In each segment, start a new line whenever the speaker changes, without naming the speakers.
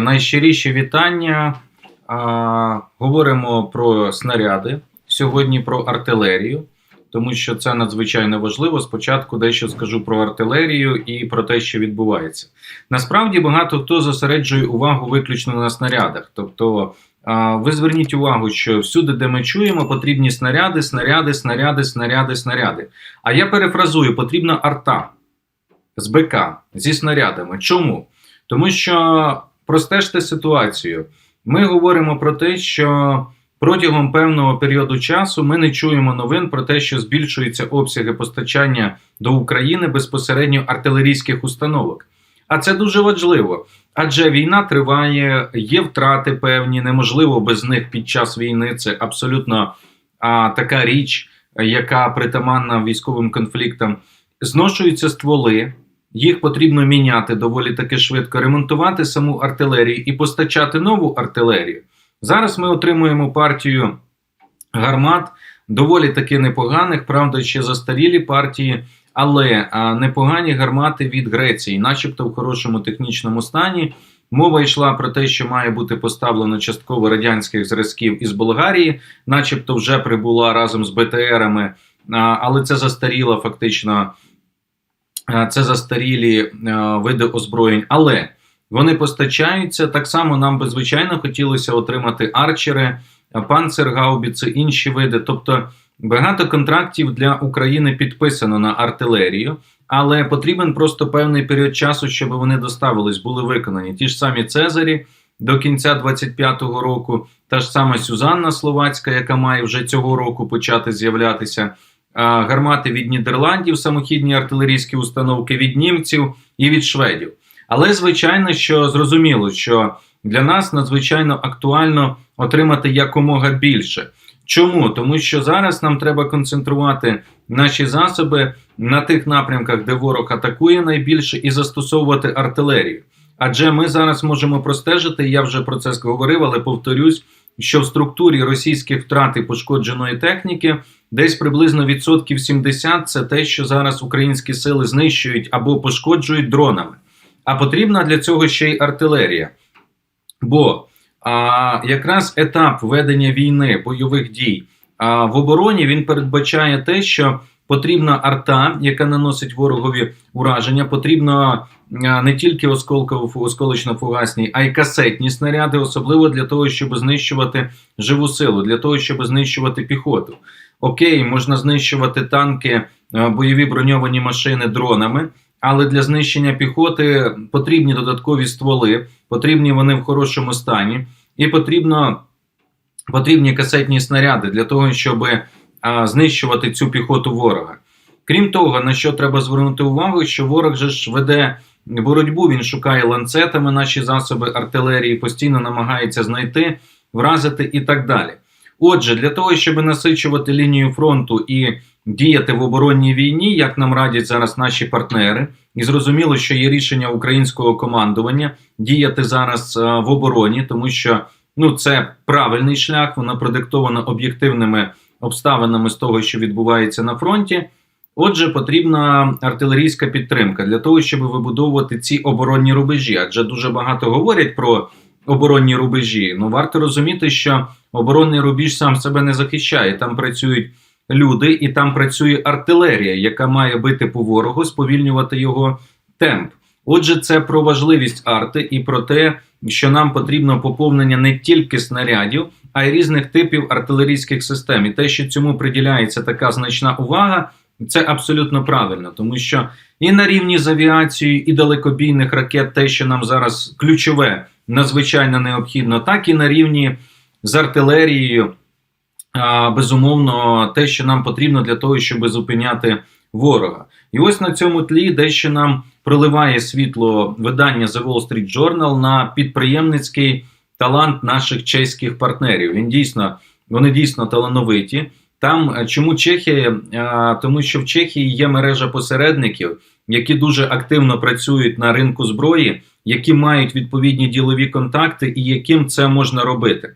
Найщиріші вітання. А, говоримо про снаряди, сьогодні про артилерію, тому що це надзвичайно важливо. Спочатку дещо скажу про артилерію і про те, що відбувається. Насправді багато хто зосереджує увагу виключно на снарядах. Тобто, а, ви зверніть увагу, що всюди, де ми чуємо, потрібні снаряди, снаряди, снаряди, снаряди, снаряди. А я перефразую: потрібна арта з БК зі снарядами. Чому? Тому що простежте ситуацію. Ми говоримо про те, що протягом певного періоду часу ми не чуємо новин про те, що збільшуються обсяги постачання до України безпосередньо артилерійських установок. А це дуже важливо, адже війна триває, є втрати певні, неможливо без них під час війни. Це абсолютно а, така річ, яка притаманна військовим конфліктам. Зношуються стволи, їх потрібно міняти доволі таки швидко, ремонтувати саму артилерію і постачати нову артилерію. Зараз ми отримуємо партію гармат, доволі таки непоганих, правда, ще застарілі партії, але непогані гармати від Греції, начебто в хорошому технічному стані. Мова йшла про те, що має бути поставлено частково радянських зразків із Болгарії, начебто вже прибула разом з БТРами, але це застаріла фактично. Це застарілі е, види озброєнь, але вони постачаються. Так само нам би звичайно хотілося отримати арчери, е, панцергаубіци, інші види. Тобто багато контрактів для України підписано на артилерію, але потрібен просто певний період часу, щоб вони доставились, були виконані. Ті ж самі Цезарі до кінця 25-го року, та ж сама Сюзанна Словацька, яка має вже цього року почати з'являтися гармати від Нідерландів, самохідні артилерійські установки від німців і від шведів. Але звичайно, що зрозуміло, що для нас надзвичайно актуально отримати якомога більше. Чому? Тому що зараз нам треба концентрувати наші засоби на тих напрямках, де ворог атакує найбільше, і застосовувати артилерію. Адже ми зараз можемо простежити, я вже про це говорив, але повторюсь, що в структурі російських втрат і пошкодженої техніки десь приблизно відсотків 70 це те, що зараз українські сили знищують або пошкоджують дронами. А потрібна для цього ще й артилерія. Бо а, якраз етап ведення війни, бойових дій а, в обороні він передбачає те, що потрібна арта, яка наносить ворогові ураження, потрібно не тільки осколочно-фугасні, а й касетні снаряди, особливо для того, щоб знищувати живу силу, для того, щоб знищувати піхоту. Окей, можна знищувати танки, бойові броньовані машини дронами. Але для знищення піхоти потрібні додаткові стволи, потрібні вони в хорошому стані, і потрібно, потрібні касетні снаряди для того, щоб знищувати цю піхоту ворога. Крім того, на що треба звернути увагу, що ворог же ж веде боротьбу, він шукає ланцетами наші засоби артилерії, постійно намагається знайти, вразити і так далі. Отже, для того, щоб насичувати лінію фронту і діяти в оборонній війні, як нам радять зараз наші партнери, і зрозуміло, що є рішення українського командування діяти зараз в обороні, тому що ну це правильний шлях, воно продиктовано об'єктивними обставинами з того, що відбувається на фронті. Отже, потрібна артилерійська підтримка для того, щоб вибудовувати ці оборонні рубежі. Адже дуже багато говорять про оборонні рубежі. Ну варто розуміти, що оборонний рубіж сам себе не захищає. Там працюють люди, і там працює артилерія, яка має бити по ворогу, сповільнювати його темп. Отже, це про важливість арти і про те, що нам потрібно поповнення не тільки снарядів, а й різних типів артилерійських систем. І те, що цьому приділяється така значна увага, це абсолютно правильно, тому що і на рівні з авіацією, і далекобійних ракет, те, що нам зараз ключове, надзвичайно необхідно, так і на рівні з артилерією безумовно те, що нам потрібно для того, щоб зупиняти ворога. І ось на цьому тлі дещо нам проливає світло видання The Wall Street Journal на підприємницький талант наших чеських партнерів. Він дійсно вони дійсно талановиті. Там чому Чехія? Тому що в Чехії є мережа посередників, які дуже активно працюють на ринку зброї, які мають відповідні ділові контакти, і яким це можна робити.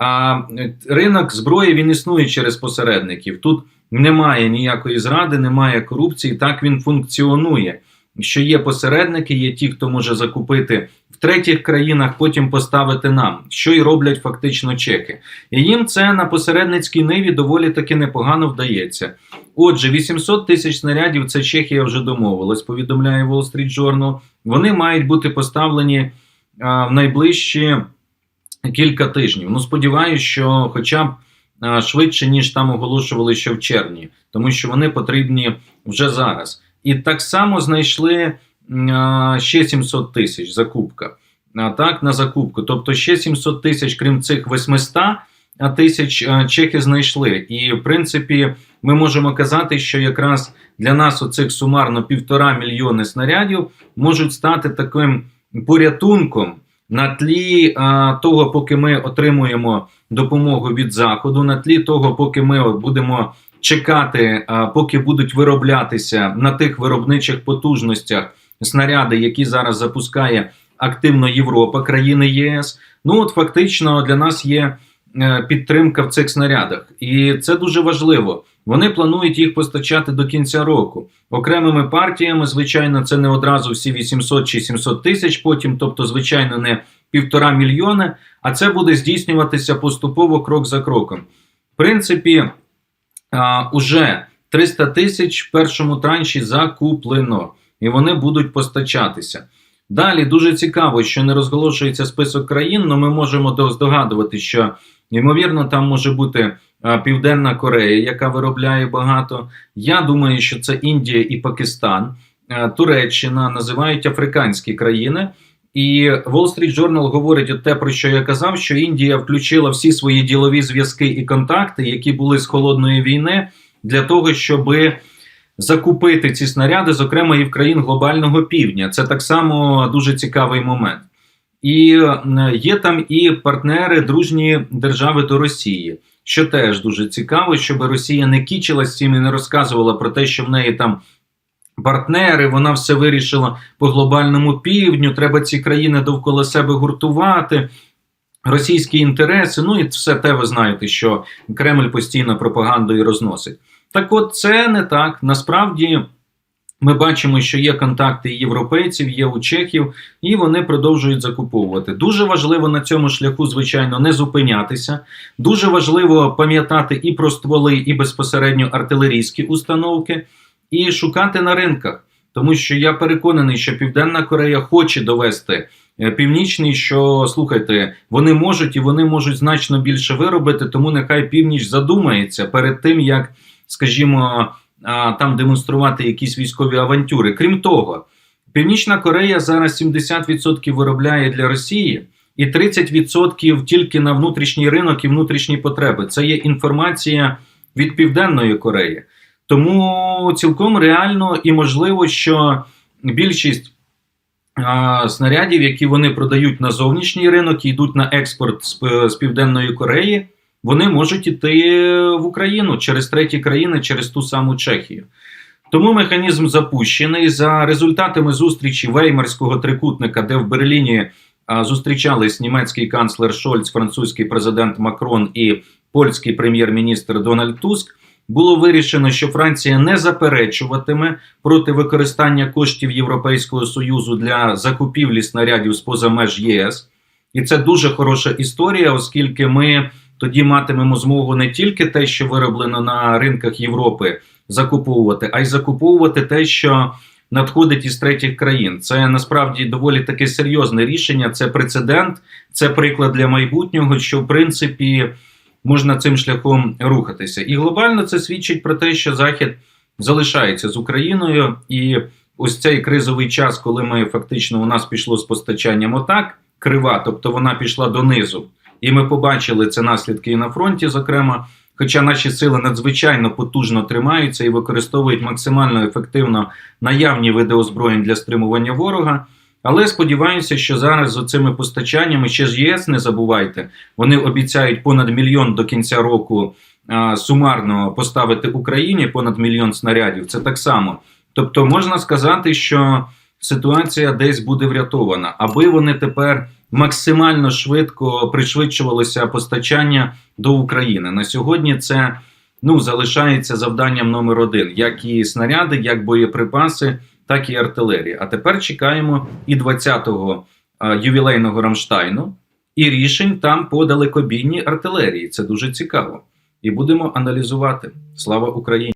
А ринок зброї він існує через посередників. Тут немає ніякої зради, немає корупції. Так він функціонує. Що є посередники, є ті, хто може закупити в третіх країнах, потім поставити нам, що і роблять фактично чеки. І їм це на посередницькій ниві доволі таки непогано вдається. Отже, 800 тисяч снарядів це Чехія вже домовилась, повідомляє Wall Street Journal. Вони мають бути поставлені а, в найближчі кілька тижнів. Ну, сподіваюся, що хоча б швидше, ніж там оголошували ще в червні, тому що вони потрібні вже зараз. І так само знайшли ще 700 тисяч закупка. Так, на закупку. Тобто ще 700 тисяч, крім цих 800 тисяч чехи знайшли. І в принципі, ми можемо казати, що якраз для нас оцих сумарно півтора мільйони снарядів можуть стати таким порятунком на тлі того, поки ми отримуємо допомогу від заходу, на тлі того, поки ми будемо чекати, поки будуть вироблятися на тих виробничих потужностях снаряди, які зараз запускає активно Європа, країни ЄС. Ну от фактично для нас є е, підтримка в цих снарядах, і це дуже важливо. Вони планують їх постачати до кінця року окремими партіями. Звичайно, це не одразу всі 800 чи 700 тисяч. Потім, тобто, звичайно, не півтора мільйони, а це буде здійснюватися поступово крок за кроком. В принципі, уже 300 тисяч в першому транші закуплено, і вони будуть постачатися. Далі дуже цікаво, що не розголошується список країн, але ми можемо до- здогадувати, що ймовірно там може бути Південна Корея, яка виробляє багато. Я думаю, що це Індія і Пакистан, Туреччина називають африканські країни. І Wall Street Journal говорить от те, про що я казав, що Індія включила всі свої ділові зв'язки і контакти, які були з холодної війни, для того, щоби закупити ці снаряди, зокрема і в країн глобального півдня. Це так само дуже цікавий момент. І є там і партнери, дружні держави до Росії, що теж дуже цікаво, щоб Росія не кічилась цим і не розказувала про те, що в неї там партнери, вона все вирішила по глобальному півдню. Треба ці країни довкола себе гуртувати. Російські інтереси, ну і все те ви знаєте, що Кремль постійно пропагандою розносить. Так от це не так. Насправді ми бачимо, що є контакти європейців, є у чехів, і вони продовжують закуповувати. Дуже важливо на цьому шляху, звичайно, не зупинятися. Дуже важливо пам'ятати і про стволи, і безпосередньо артилерійські установки, і шукати на ринках. Тому що я переконаний, що Південна Корея хоче довести е, північний, що слухайте, вони можуть і вони можуть значно більше виробити, тому нехай північ задумається перед тим, як, скажімо, там демонструвати якісь військові авантюри. Крім того, Північна Корея зараз 70% виробляє для Росії. І 30% тільки на внутрішній ринок і внутрішні потреби. Це є інформація від Південної Кореї. Тому цілком реально і можливо, що більшість снарядів, які вони продають на зовнішній ринок і йдуть на експорт з, Південної Кореї, вони можуть іти в Україну через треті країни, через ту саму Чехію. Тому механізм запущений за результатами зустрічі Веймарського трикутника, де в Берліні зустрічались німецький канцлер Шольц, французький президент Макрон і польський прем'єр-міністр Дональд Туск. Було вирішено, що Франція не заперечуватиме проти використання коштів Європейського союзу для закупівлі снарядів з поза меж ЄС, і це дуже хороша історія, оскільки ми тоді матимемо змогу не тільки те, що вироблено на ринках Європи, закуповувати, а й закуповувати те, що надходить із третіх країн. Це насправді доволі таке серйозне рішення. Це прецедент, це приклад для майбутнього, що в принципі можна цим шляхом рухатися. І глобально це свідчить про те, що Захід залишається з Україною, і ось цей кризовий час, коли ми фактично у нас пішло з постачанням отак крива, тобто вона пішла донизу, і ми побачили це наслідки і на фронті, зокрема. Хоча наші сили надзвичайно потужно тримаються і використовують максимально ефективно наявні види озброєнь для стримування ворога. Але сподіваюся, що зараз з оцими постачаннями ще ж ЄС не забувайте. Вони обіцяють понад мільйон до кінця року а, сумарно поставити Україні понад мільйон снарядів. Це так само. Тобто, можна сказати, що ситуація десь буде врятована, аби вони тепер максимально швидко пришвидшувалося постачання до України. На сьогодні це ну залишається завданням номер один: як і снаряди, як боєприпаси, так і артилерії. А тепер чекаємо і 20-го а, ювілейного Рамштайну, і рішень там по далекобійній артилерії. Це дуже цікаво. І будемо аналізувати. Слава Україні!